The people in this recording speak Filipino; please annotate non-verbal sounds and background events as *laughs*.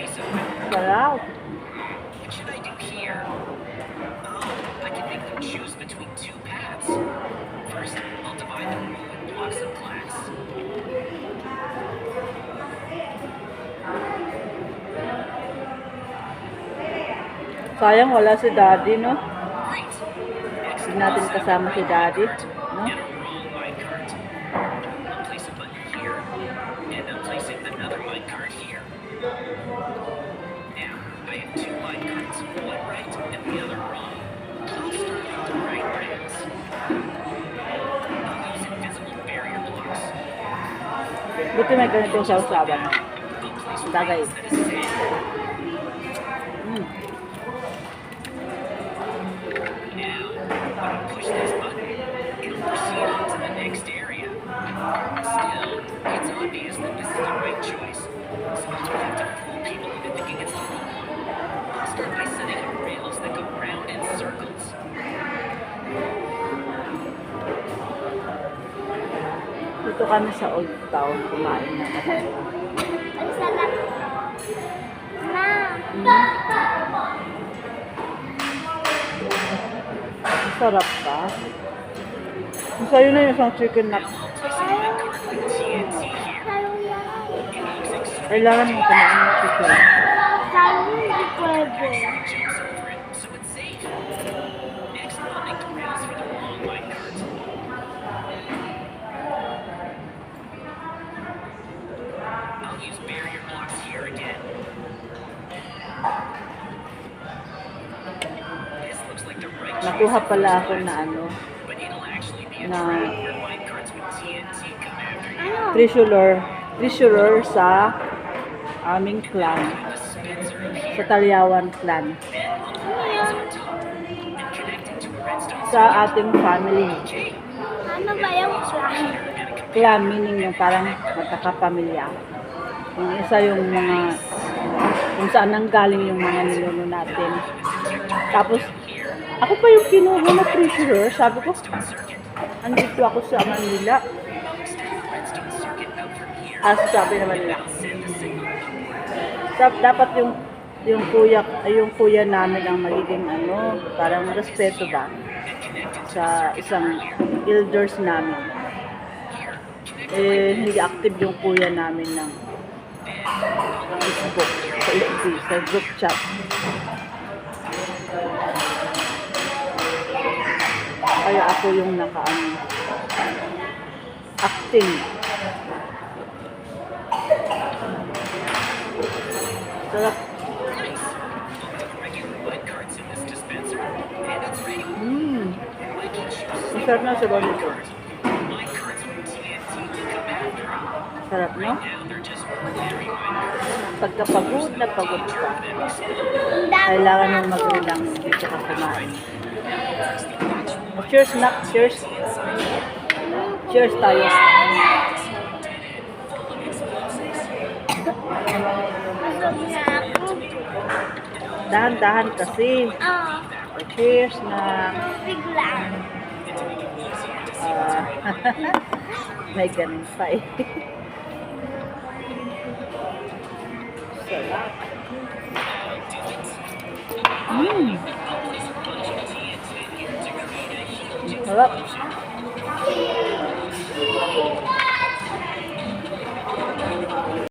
Open. Sarap. What should I do here? Oh, I can make them choose between two paths. First, I'll divide the room in blocks of glass. Sayang wala si daddy, no? Hindi natin kasama si daddy. No? Buti may ganitong sausawan. I'll place Dagay. Mm. Dito kami sa Old Town kumain na. Sarap. Ma. Sarap pa. Sa'yo na yung isang chicken Now, nut. I'll place a minecart with TNT here. Sayo yan. It looks extremely Kailangan mo kumain ng chicken. Sayo hindi pwede. Again. Nakuha pala ako na ano, na-. Ano? treasurer, treasurer sa aming clan. Sa. Talyawan clan. Sa ating family. Ano ba yung plan? Clan meaning yung parang magkakapamilya. Yung isa yung mga kung saan nang galing yung mga ninuno natin. Tapos, ako pa yung kinuha na treasurer. Sabi ko, andito ako sa Manila. As sabi naman nila. Dap- dapat yung yung kuya yung kuya namin ang magiging ano, parang respeto ba sa isang elders namin. Eh, hindi active yung kuya namin ng Facebook, sa FB, sa group chat. Kaya ako yung naka ano, acting. Sarap. Mmm. Masarap na sa nito. Sarap, no? Pagkapagod na pagod ka, kailangan mong mag-relax dito ka kumain. Cheers na, cheers. Cheers tayo. Dahan-dahan kasi. Oh, cheers na. Bigla. Ah, *laughs* may ganun pa eh. *laughs* Mmm. Sarap.